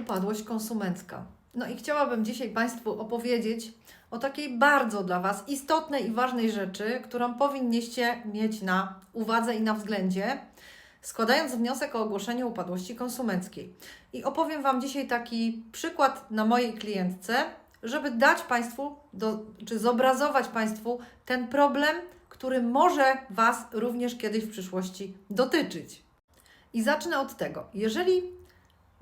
upadłość konsumencka. No i chciałabym dzisiaj Państwu opowiedzieć o takiej bardzo dla Was istotnej i ważnej rzeczy, którą powinniście mieć na uwadze i na względzie, składając wniosek o ogłoszenie upadłości konsumenckiej. I opowiem Wam dzisiaj taki przykład na mojej klientce, żeby dać Państwu, do, czy zobrazować Państwu ten problem, który może Was również kiedyś w przyszłości dotyczyć. I zacznę od tego. Jeżeli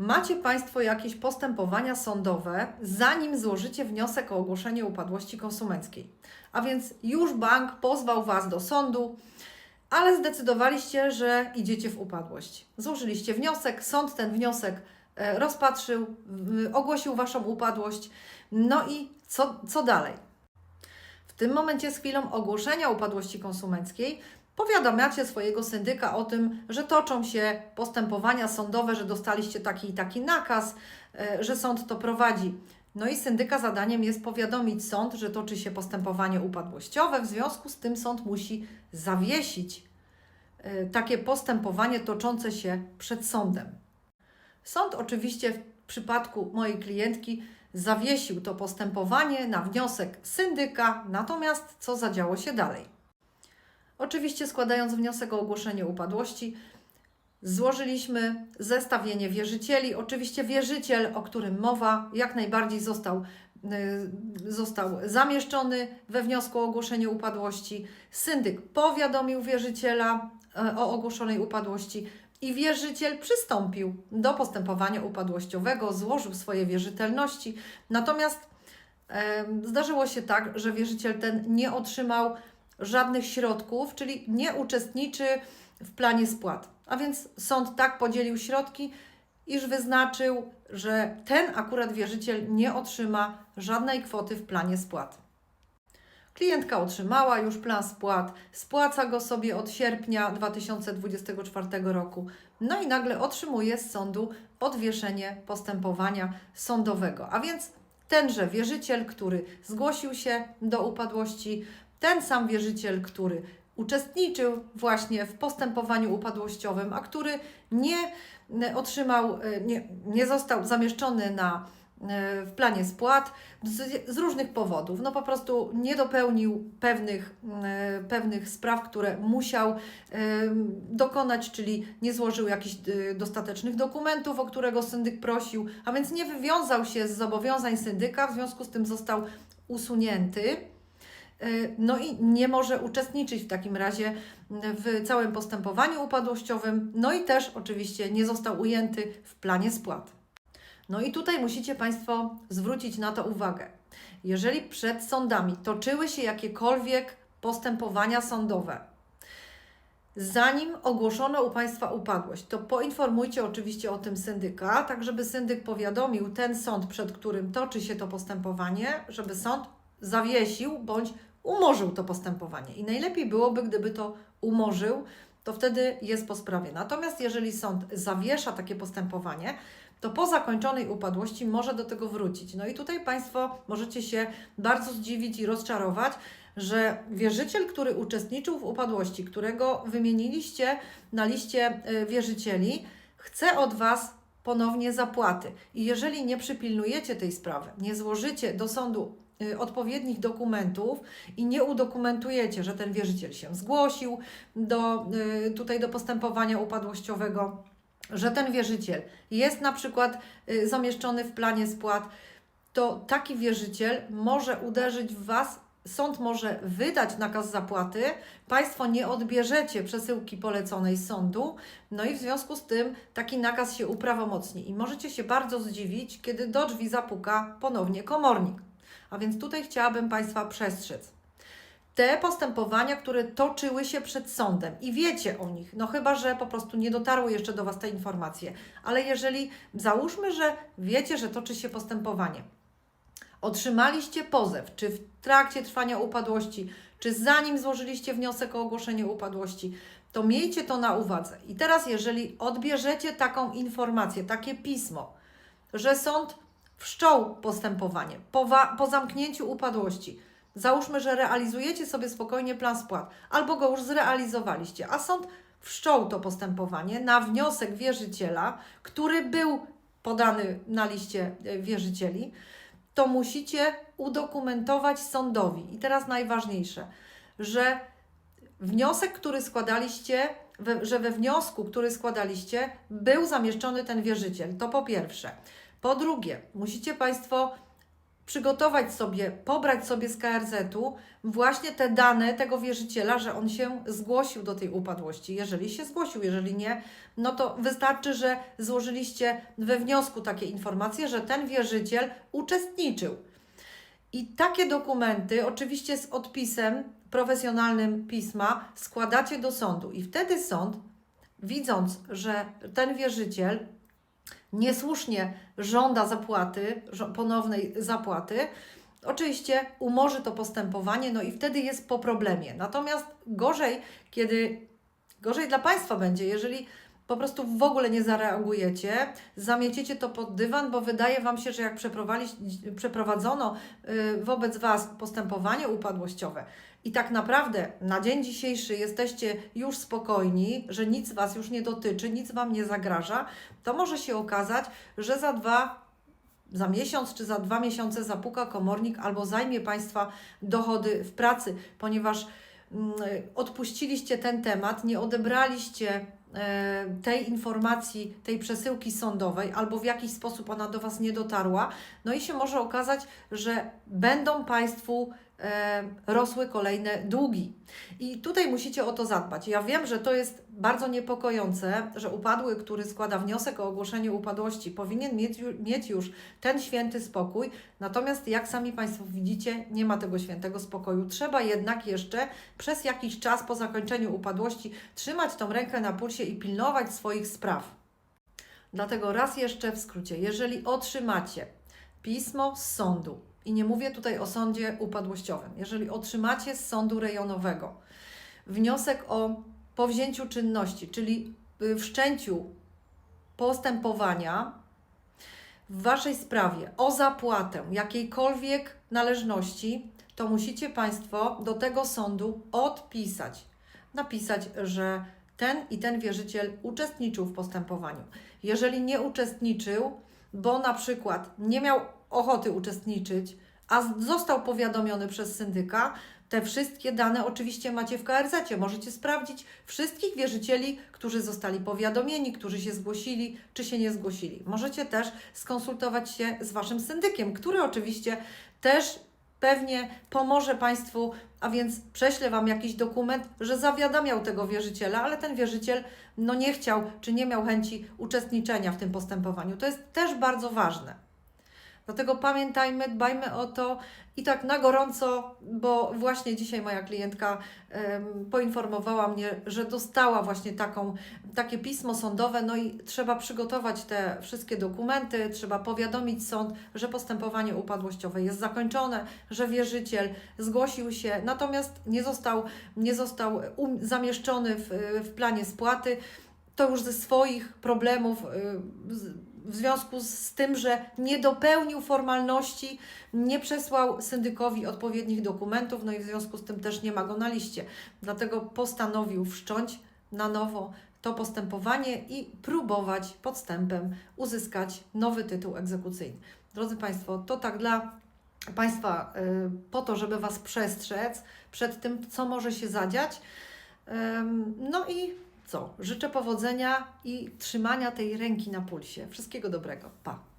macie Państwo jakieś postępowania sądowe, zanim złożycie wniosek o ogłoszenie upadłości konsumenckiej, a więc już bank pozwał Was do sądu, ale zdecydowaliście, że idziecie w upadłość. Złożyliście wniosek, sąd ten wniosek e, rozpatrzył, ogłosił Waszą upadłość. No i co, co dalej? W tym momencie z chwilą ogłoszenia upadłości konsumenckiej powiadamiacie swojego syndyka o tym, że toczą się postępowania sądowe, że dostaliście taki i taki nakaz, e, że sąd to prowadzi. No i syndyka zadaniem jest powiadomić sąd, że toczy się postępowanie upadłościowe, w związku z tym sąd musi zawiesić e, takie postępowanie toczące się przed sądem. Sąd oczywiście w przypadku mojej klientki zawiesił to postępowanie na wniosek syndyka, natomiast co zadziało się dalej? Oczywiście składając wniosek o ogłoszenie upadłości, złożyliśmy zestawienie wierzycieli. Oczywiście wierzyciel, o którym mowa, jak najbardziej został, y, został zamieszczony we wniosku o ogłoszenie upadłości. Syndyk powiadomił wierzyciela e, o ogłoszonej upadłości i wierzyciel przystąpił do postępowania upadłościowego, złożył swoje wierzytelności. Natomiast em, zdarzyło się tak, że wierzyciel ten nie otrzymał żadnych środków, czyli nie uczestniczy w planie spłat. A więc sąd tak podzielił środki, iż wyznaczył, że ten akurat wierzyciel nie otrzyma żadnej kwoty w planie spłat. Klientka otrzymała już plan spłat, spłaca go sobie od sierpnia 2024 roku. No i nagle otrzymuje z sądu odwieszenie postępowania sądowego. A więc tenże wierzyciel, który zgłosił się do upadłości, ten sam wierzyciel, który uczestniczył właśnie w postępowaniu upadłościowym, a który nie e, otrzymał, e, nie, nie został zamieszczony na, e, w planie spłat z, z różnych powodów. No po prostu nie dopełnił pewnych, pewnych spraw, które musiał dokonać, czyli nie złożył jakichś dostatecznych dokumentów, o którego syndyk prosił, a więc nie wywiązał się z zobowiązań syndyka, w związku z tym został usunięty. Y, No i nie może uczestniczyć w takim razie w całym postępowaniu upadłościowym, no i też oczywiście nie został ujęty w planie spłat. No i tutaj musicie Państwo zwrócić na to uwagę. Jeżeli przed sądami toczyły się jakiekolwiek postępowania sądowe, zanim ogłoszono u Państwa upadłość, to poinformujcie oczywiście o tym syndyka, tak żeby syndyk powiadomił ten sąd, przed którym toczy się to postępowanie, żeby sąd zawiesił bądź umorzył to postępowanie. I najlepiej byłoby, gdyby to umorzył, to wtedy jest po sprawie. Natomiast jeżeli sąd zawiesza takie postępowanie, to po zakończonej upadłości może do tego wrócić. No i tutaj Państwo możecie się bardzo zdziwić i rozczarować, że wierzyciel, który uczestniczył w upadłości, którego wymieniliście na liście y, wierzycieli, chce od Was ponownie zapłaty. I jeżeli nie przypilnujecie tej sprawy, nie złożycie do sądu odpowiednich dokumentów i nie udokumentujecie, że ten wierzyciel się zgłosił do, y, tutaj do postępowania upadłościowego, że ten wierzyciel jest na przykład y, zamieszczony w planie spłat, to taki wierzyciel może uderzyć w Was. Sąd może wydać nakaz zapłaty, Państwo nie odbierzecie przesyłki poleconej z sądu, no i w związku z tym taki nakaz się uprawomocni. I możecie się bardzo zdziwić, kiedy do drzwi zapuka ponownie komornik. A więc tutaj chciałabym Państwa przestrzec. Te postępowania, które toczyły się przed sądem i wiecie o nich, no chyba, że po prostu nie dotarły jeszcze do Was te informacje, ale jeżeli załóżmy, że wiecie, że toczy się postępowanie, otrzymaliście pozew, czy w trakcie trwania upadłości, czy zanim złożyliście wniosek o ogłoszenie upadłości, to miejcie to na uwadze. I teraz, jeżeli odbierzecie taką informację, takie pismo, że sąd wszczął postępowanie po, po zamknięciu upadłości, załóżmy, że realizujecie sobie spokojnie plan spłat, albo go już zrealizowaliście, a sąd wszczął to postępowanie na wniosek wierzyciela, który był podany na liście e, wierzycieli, to musicie udokumentować sądowi. I teraz najważniejsze, że wniosek, który składaliście, że we wniosku, który składaliście, był zamieszczony ten wierzyciel. To po pierwsze. Po drugie, musicie Państwo przygotować sobie, pobrać sobie z KRZ-u właśnie te dane tego wierzyciela, że on się zgłosił do tej upadłości. Jeżeli się zgłosił, jeżeli nie, no to wystarczy, że złożyliście we wniosku takie informacje, że ten wierzyciel uczestniczył. I takie dokumenty, oczywiście z odpisem profesjonalnym pisma, składacie do sądu. I wtedy sąd, widząc, że ten wierzyciel niesłusznie żąda zapłaty, ponownej zapłaty, oczywiście umorzy to postępowanie, no i wtedy jest po problemie. Natomiast gorzej, kiedy gorzej dla Państwa będzie, jeżeli po prostu w ogóle nie zareagujecie, zamieciecie to pod dywan, bo wydaje Wam się, że jak przeprowadzono y, wobec Was postępowanie upadłościowe i tak naprawdę na dzień dzisiejszy jesteście już spokojni, że nic Was już nie dotyczy, nic Wam nie zagraża, to może się okazać, że za dwa za miesiąc czy za dwa miesiące zapuka komornik albo zajmie Państwa dochody w pracy, ponieważ mm, odpuściliście ten temat, nie odebraliście tej informacji, tej przesyłki sądowej, albo w jakiś sposób ona do Was nie dotarła, no i się może okazać, że będą Państwu e, rosły kolejne długi. I tutaj musicie o to zadbać. Ja wiem, że to jest bardzo niepokojące, że upadły, który składa wniosek o ogłoszenie upadłości, powinien mieć, mieć już ten święty spokój. Natomiast, jak sami Państwo widzicie, nie ma tego świętego spokoju. Trzeba jednak jeszcze przez jakiś czas po zakończeniu upadłości trzymać tą rękę na pulsie i pilnować swoich spraw. Dlatego raz jeszcze w skrócie, jeżeli otrzymacie pismo z sądu, i nie mówię tutaj o sądzie upadłościowym, jeżeli otrzymacie z sądu rejonowego wniosek o powzięciu czynności, czyli y, wszczęciu postępowania w Waszej sprawie o zapłatę jakiejkolwiek należności, to musicie Państwo do tego sądu odpisać. Napisać, że ten i ten wierzyciel uczestniczył w postępowaniu. Jeżeli nie uczestniczył, bo na przykład nie miał ochoty uczestniczyć, a został powiadomiony przez syndyka, te wszystkie dane oczywiście macie w KRZ. Możecie sprawdzić wszystkich wierzycieli, którzy zostali powiadomieni, którzy się zgłosili, czy się nie zgłosili. Możecie też skonsultować się z Waszym syndykiem, który oczywiście też pewnie pomoże Państwu, a więc prześle Wam jakiś dokument, że zawiadamiał tego wierzyciela, ale ten wierzyciel no nie chciał, czy nie miał chęci uczestniczenia w tym postępowaniu. To jest też bardzo ważne. Dlatego pamiętajmy, dbajmy o to i tak na gorąco, bo właśnie dzisiaj moja klientka em, poinformowała mnie, że dostała właśnie taką, takie pismo sądowe, no i trzeba przygotować te wszystkie dokumenty, trzeba powiadomić sąd, że postępowanie upadłościowe jest zakończone, że wierzyciel zgłosił się, natomiast nie został, nie został um, zamieszczony w, w planie spłaty. To już ze swoich problemów, y, z- w związku z tym, że nie dopełnił formalności, nie przesłał syndykowi odpowiednich dokumentów, no i w związku z tym też nie ma go na liście. Dlatego postanowił wszcząć na nowo to postępowanie i próbować podstępem uzyskać nowy tytuł egzekucyjny. Drodzy Państwo, to tak dla Państwa y, po to, żeby Was przestrzec przed tym, co może się zadziać. No i co? Życzę powodzenia i trzymania tej ręki na pulsie. Wszystkiego dobrego. Pa!